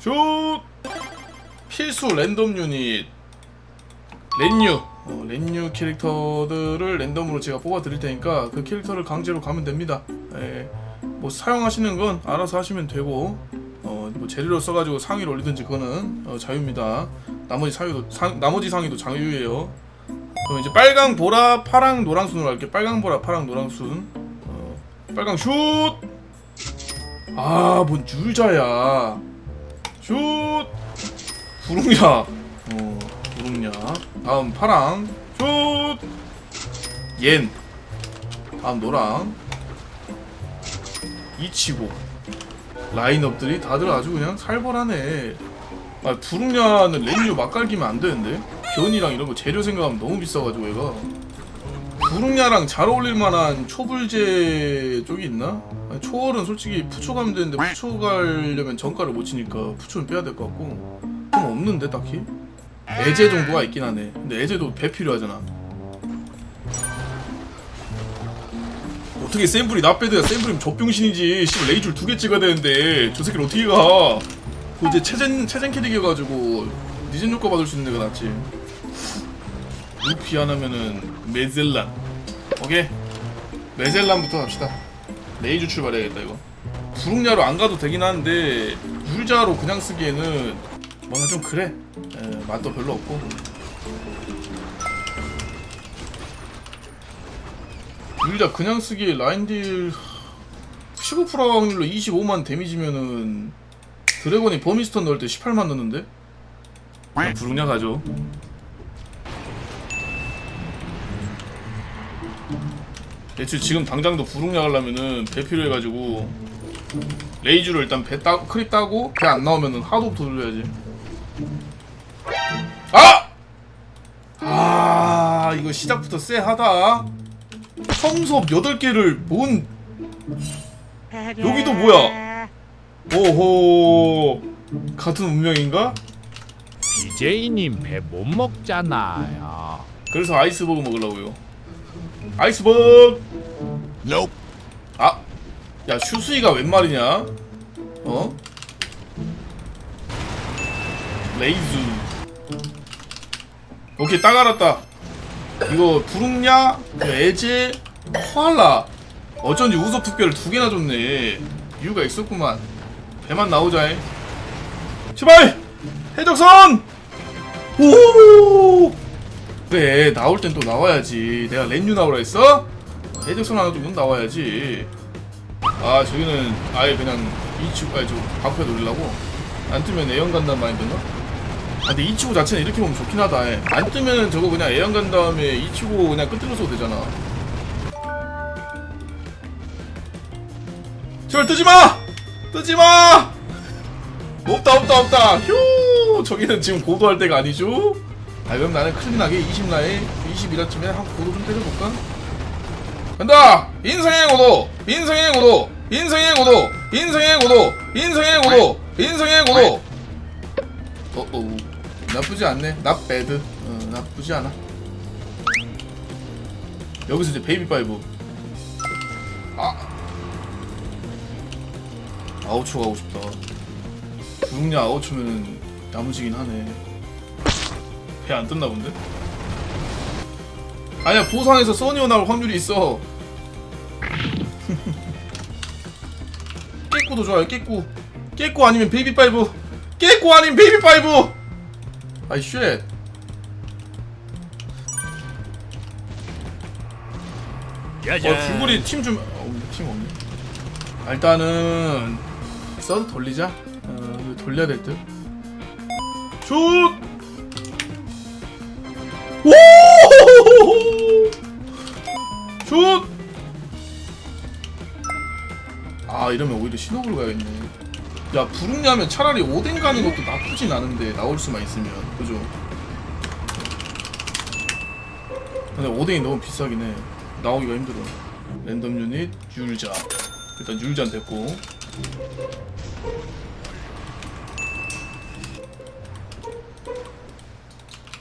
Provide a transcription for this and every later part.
슛! 필수 랜덤 유닛. 랜유. 어, 랜유 캐릭터들을 랜덤으로 제가 뽑아 드릴 테니까 그 캐릭터를 강제로 가면 됩니다. 예, 뭐 사용하시는 건 알아서 하시면 되고 어, 뭐 재료로 써가지고 상위를 올리든지 그거는 어, 자유입니다. 나머지 상위도 상, 나머지 상위도 자유예요. 그럼 이제 빨강 보라 파랑 노랑 순으로 할게 빨강 보라 파랑 노랑 순. 어, 빨강 슛! 아뭔 율자야 슛! 부릉야. 어 부릉야. 다음 파랑. 슛! 옌. 다음 노랑. 이치고. 라인업들이 다들 아주 그냥 살벌하네. 아 부릉야는 렌유 막갈기면 안 되는데? 변이랑 이런 거 재료 생각하면 너무 비싸가지고 얘가 부릉야랑 잘 어울릴 만한 초불제 쪽이 있나? 아니, 초월은 솔직히 푸초 가면 되는데 푸초 가려면 정가를 못 치니까 푸초는 빼야 될 것 같고. 좀 없는데 딱히? 애제 정도가 있긴 하네. 근데 애제도 배 필요하잖아. 어떻게 샘플이 나빼드야? 샘플이면 젖병신이지. 씨발 레이줄 두 개 찍어야 되는데. 저 새끼를 어떻게 가? 그 이제 체젠 체젠 캐릭해가지고 니젠 효과 받을 수 있는 데가 낫지 루피 하나면은 메젤란. 오케이? 메젤란부터 갑시다. 레이즈 출발해야겠다 이거. 부릉야로 안 가도 되긴 하는데 율자로 그냥 쓰기에는 뭔가 좀 그래. 에, 맛도 별로 없고. 율자 그냥 쓰기에 라인딜 15% 확률로 25만 데미지면은 드래곤이 버미스턴 넣을 때 18만 넣는데? 부릉야 가죠 애초에 지금 당장도 부릉야 가려면은 배 필요해가지고 레이즈를 일단 배 따, 크립 따고 배 안 나오면은 하드부터 돌려야지 아! 아 이거 시작부터 쎄하다 성섭 8개를 뭔 여기도 뭐야 오호 같은 운명인가? BJ님 배 못 먹잖아요. 그래서 아이스버그 먹으려고요 아이스버그. Nope. 아! 야 슈수이가 웬 말이냐? 어? 레이즈. 오케이 딱 알았다. 이거 부릉야 에제? 코알라. 어쩐지 우석 특별을 두 개나 줬네. 이유가 있었구만. 배만 나오자잉. 제발! 해적선! 오 그래 나올 땐 또 나와야지 내가 렌유 나오라 했어? 해적선 하나 정도 나와야지 아 저기는 아예 그냥 이치고 아니 저 방패 노리려고 안 뜨면 애연 간다는 마인드인가? 아 근데 이치고 자체는 이렇게 보면 좋긴 하다 예. 안 뜨면은 저거 그냥 애연 간 다음에 이치고 그냥 끄트려 써도 되잖아 제발 뜨지마! 뜨지마! 없다 없다 없다 휴 저기는 지금 고도할 때가 아니죠? 아 그럼 나는 클린하게 20라인 21라쯤에 한 고도 좀 때려볼까? 간다! 인생의 고도! 인생의 고도! 인생의 고도! 인생의 고도! 인생의 고도! 인생의 고도! 어어 나쁘지 않네 not bad 어 나쁘지 않아 여기서 이제 베이비 파이브 아 아우초 가고 싶다 부릉야 아우초면은 야무지긴 하네 배안 떴나 본데? 아니야 보상에서 써니오 나올 확률이 있어 깨꾸도 좋아요 깨꾸 깨꾸 아니면 베이비 파이브 깨꾸 아니면 베이비 파이브 아이 쉣 어, 줄거리 팀 좀, 어, 팀 없네. 아, 일단은, 써도 돌리자. 어, 돌려야 될 듯. 슛! 오! 슛! 아, 이러면 오히려 신호를 가야겠네. 야, 부릉야면 차라리 오뎅 가는 것도 나쁘진 않은데, 나올 수만 있으면. 그죠? 근데 오뎅이 너무 비싸긴 해. 나오기가 힘들어. 랜덤 유닛 율자. 일단 율자는 됐고.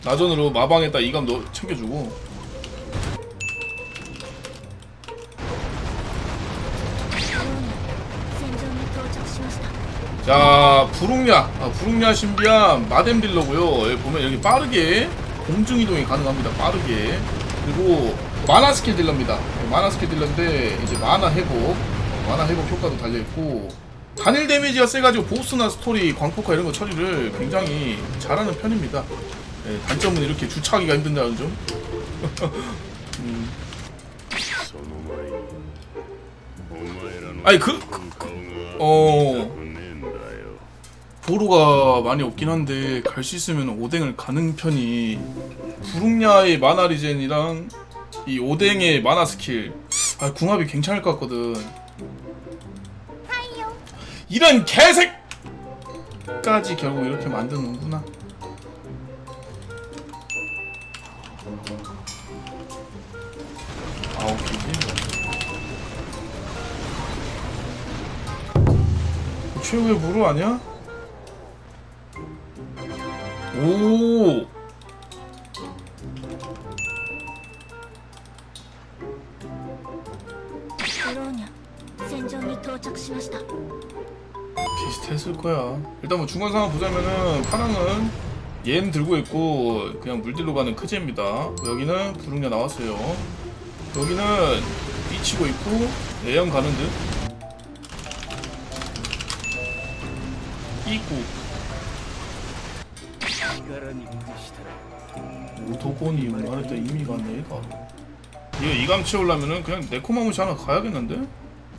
나전으로 마방에다 이감 넣 챙겨주고. 자 부릉야. 아, 부릉야 신비한 마뎀 딜러고요. 여기 보면 여기 빠르게 공중 이동이 가능합니다. 빠르게. 그리고 마나 스킬 딜러입니다. 마나 스킬 딜러인데 이제 마나 회복 마나 회복 효과도 달려있고. 단일 데미지가 세가지고 보스나 스토리 광폭화 이런 거 처리를 굉장히 잘하는 편입니다 예, 단점은 이렇게 주차하기가 힘든다는 점. 음. 아니 그, 그, 그 어. 도로가 많이 없긴 한데 갈 수 있으면 오뎅을 가는 편이 구릉야의 마나리젠이랑 이 오뎅의 마나 스킬 아 궁합이 괜찮을 것 같거든 이런 개색 까지 결국 이렇게 만드는구나 아홉 개지? 최후의 무루 아니야? 오! 비슷했을 거야. 일단 뭐 중간 상황 보자면은 파랑은 얘는 들고 있고 그냥 물딜로 가는 크제입니다. 여기는 부릉야 나왔어요. 여기는 미치고 있고 애연 가는 듯. 입구. 오토곤이 말할 때안 얘가. 이거 이감 채우려면은 그냥 네코마무시 하나 가야겠는데?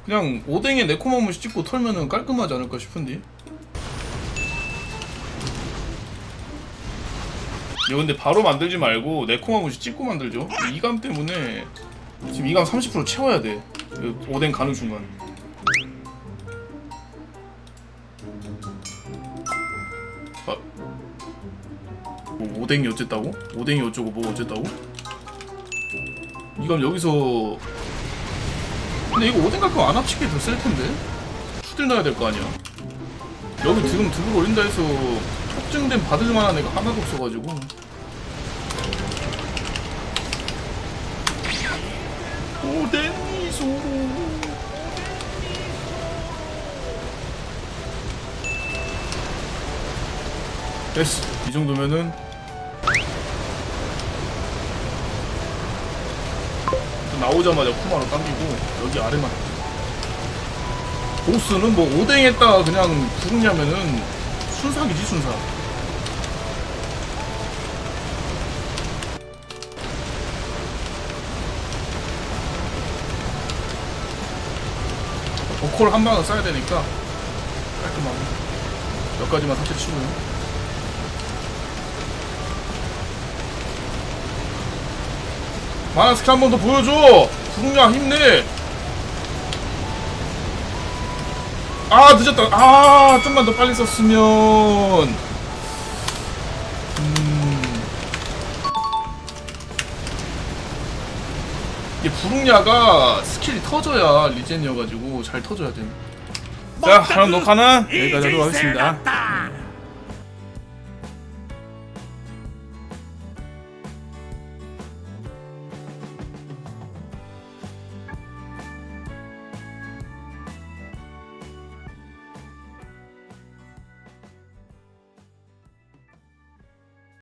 그냥 오뎅에 네코마무시 찍고 털면은 깔끔하지 않을까 싶은데. 이거 근데 바로 만들지 말고 네코마무시 찍고 만들죠. 이감 때문에 지금 이감 30% 채워야 돼. 그 오뎅 가는 순간. 아. 뭐 오뎅이 어쨌다고? 오뎅이 어쩌고 뭐 어쨌다고? 이건 여기서 근데 이거 오뎅 갖고 안 합치게 더쓸 텐데 추들 넣어야 될 거 아니야 여기 지금 두불 올린다 해서 특증된 받을 만한 애가 하나도 없어가지고. 오뎅 미소. 됐어. 이 정도면은. 나오자마자 쿠마로 당기고 여기 아래만. 보스는 뭐 오뎅에다가 그냥 부르냐면은 순삭이지 순삭 보컬 한 방은 써야 되니까 깔끔하게 몇 가지만 삭제 치고요 마나 스킬 한번 더 보여줘! 부릉야 힘내! 아 늦었다. 아 좀만 더 빨리 썼으면. 음. 이게 부릉야가 스킬이 터져야 리젠이어가지고 잘 터져야 돼. 자, 그럼 녹화는 여기까지 하도록 하겠습니다.